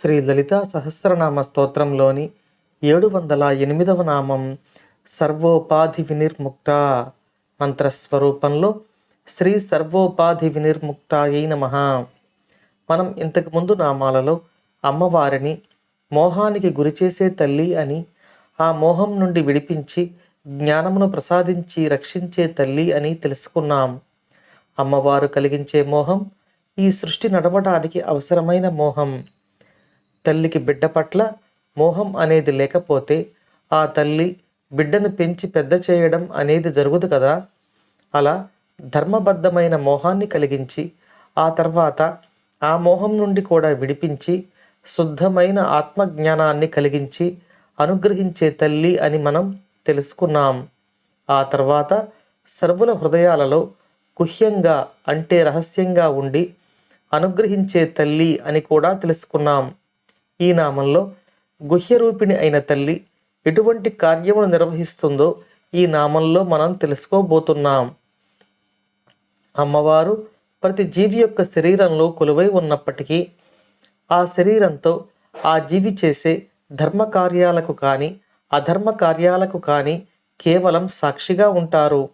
శ్రీ లలితా సహస్రనామ స్తోత్రంలోని ఏడు వందల ఎనిమిదవ నామం సర్వోపాధి వినిర్ముక్త మంత్రస్వరూపంలో శ్రీ సర్వోపాధి వినిర్ముక్తాయై నమ. మనం ఇంతకు ముందు నామాలలో అమ్మవారిని మోహానికి గురిచేసే తల్లి అని ఆ మోహం నుండి విడిపించి జ్ఞానమును ప్రసాదించి రక్షించే తల్లి అని తెలుసుకున్నాం. అమ్మవారు కలిగించే మోహం ఈ సృష్టి నడవడానికి అవసరమైన మోహం. తల్లికి బిడ్డ పట్ల మోహం అనేది లేకపోతే ఆ తల్లి బిడ్డను పెంచి పెద్ద చేయడం అనేది జరుగుదు కదా? అలా ధర్మబద్ధమైన మోహాన్ని కలిగించి ఆ తర్వాత ఆ మోహం నుండి కూడా విడిపించి శుద్ధమైన ఆత్మజ్ఞానాన్ని కలిగించి అనుగ్రహించే తల్లి అని మనం తెలుసుకున్నాం. ఆ తర్వాత సర్వుల హృదయాలలో గుహ్యంగా అంటే రహస్యంగా ఉండి అనుగ్రహించే తల్లి అని కూడా తెలుసుకున్నాం. ఈ నామంలో గుహ్యరూపిణి అయిన తల్లి ఎటువంటి కార్యమును నిర్వహిస్తుందో ఈ నామంలో మనం తెలుసుకోబోతున్నాం. అమ్మవారు ప్రతి జీవి యొక్క శరీరంలో కొలువై ఉన్నప్పటికీ ఆ శరీరంతో ఆ జీవి చేసే ధర్మ కార్యాలకు కానీ అధర్మ కార్యాలకు కానీ కేవలం సాక్షిగా ఉంటారు.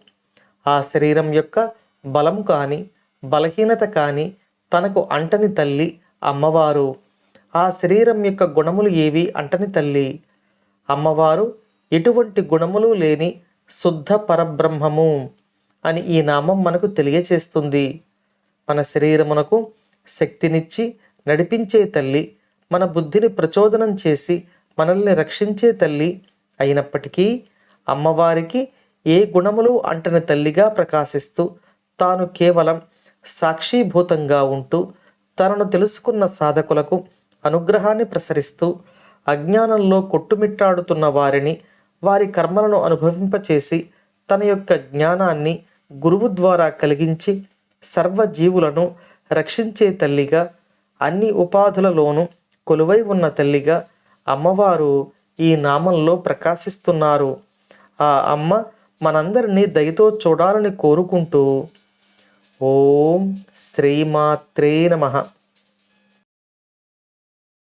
ఆ శరీరం యొక్క బలం కానీ బలహీనత కానీ తనకు అంటని తల్లి అమ్మవారు. ఆ శరీరం యొక్క గుణములు ఏవి అంటని తల్లి అమ్మవారు ఎటువంటి గుణములు లేని శుద్ధ పరబ్రహ్మము అని ఈ నామం మనకు తెలియచేస్తుంది. మన శరీరమునకు శక్తినిచ్చి నడిపించే తల్లి మన బుద్ధిని ప్రచోదనం చేసి మనల్ని రక్షించే తల్లి అయినప్పటికీ అమ్మవారికి ఏ గుణములు అంటని తల్లిగా ప్రకాశిస్తూ తాను కేవలం సాక్షీభూతంగా ఉంటూ తనను తెలుసుకున్న సాధకులకు అనుగ్రహాన్ని ప్రసరిస్తూ అజ్ఞానంలో కొట్టుమిట్టాడుతున్న వారిని వారి కర్మలను అనుభవింపచేసి తన యొక్క జ్ఞానాన్ని గురువు ద్వారా కలిగించి సర్వజీవులను రక్షించే తల్లిగా అన్ని ఉపాధులలోనూ కొలువై ఉన్న తల్లిగా అమ్మవారు ఈ నామంలో ప్రకాశిస్తున్నారు. ఆ అమ్మ మనందరినీ దయతో చూడాలని కోరుకుంటూ ఓం శ్రీమాత్రే నమః.